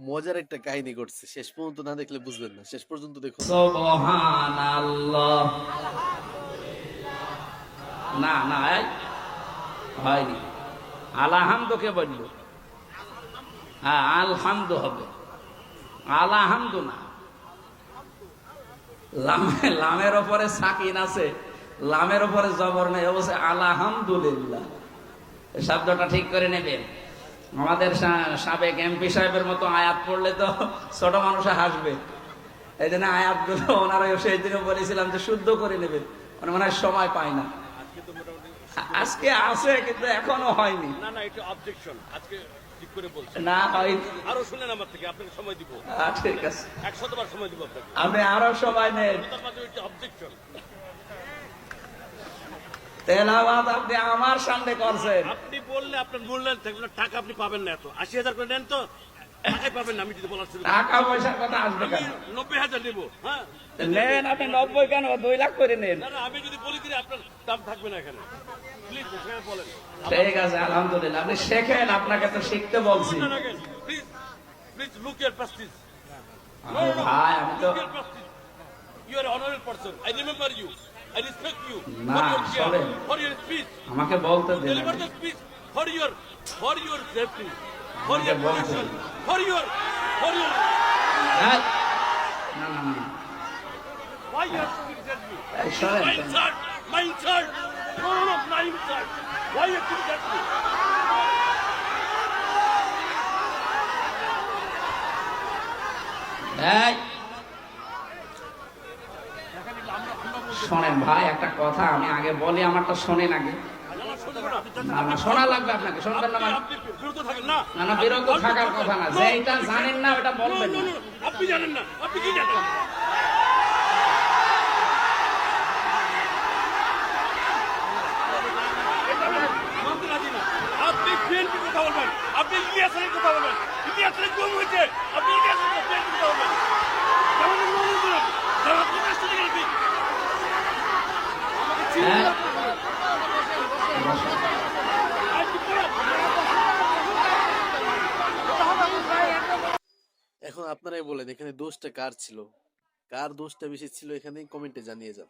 মজার একটা কাহিনী ঘটছে। শেষ পর্যন্ত না দেখলে বুঝবেন না। শেষ পর্যন্ত সুবহানাল্লাহ। না না হয়নি। হ্যাঁ আলহামদু হবে। আলাহামদু না। লামে, লামের ওপরে সাকিন আছে। লামের ওপরে জবর নেই। অবশ্যই আলহামদুলিল্লাহ। শব্দটা ঠিক করে নেবেন। আমাদের সাবেক এমপি সাহেবের মতো আয়াত পড়লে তো ছোট মানুষ হাসবে। এই জন্য আয়াতগুলো ওনারা সেই দিনে বলেছিলাম যে শুদ্ধ করে নেবেন মানে মনে সময় পায় না। আজকে আছে কিন্তু এখনও হয়নি। না না এটা অবজেকশন আজকে ঠিক করে বলছি না হয়নি আরও শুনেন আমার থেকে আপনাকে সময় দিব। ঠিক আছে। একশতবার সময় দিব আপনাকে। আপনি আরও সময় নেন। তার মাঝে এটা অবজেকশন তেলাওয়াত আপনি আমার সামনে করছেন। আপনি বললে আপনার মূল্যায়ন থাকবে না, টাকা আপনি পাবেন না এত। আশি হাজার করে নেন তো টাকাই পাবেন না আমি যদি বলার শুরু টাকা পয়সার কথা আসবে কেন? নব্বই হাজার নেব হ্যাঁ? নেন আপনি নব্বই কেন? দুই লাখ করে নেন। না না আমি যদি বলি দিলে আপনার দাম থাকবে না এখানে। প্লিজ ঠিক আছে আলহামদুলিল্লাহ আপনি শেখেন আপনাকে তো শিখতে বলছি। প্লিজ প্লিজ লুক ইয়ার প্রেস্টিজ ভাই আমি তো your speech. আমাকে বলতে দিন your for your safety, for আমাকে your বলতে protection, for your for your. না না না Why you have to insult me? My insult, my insult. No, no, no, my insult. Why you have to insult me? এই, শোনেন ভাই একটা কথা আমি আগে বলি আমারটা শোনেন আগে না, না। কথা বলবেন। আপনি জানেন না আপনি কথা বলবেন। আপনি কথা বলবেন। ইলিয়াসের গুম হয়েছে। আপনি ইলিয়াসের কথা বিএনপির কথা বলবেন যেমন অন্য অন্য জন, যেমন আপনি রাষ্ট্র থেকে আপনি। আমাকে চিনতে হ্যাঁ। হবে। আর কি করে? এখন আপনারাই বলেন, এখানে দোষটা কার ছিল? কার দোষটা বেশি ছিল এখানে কমেন্টে জানিয়ে যান।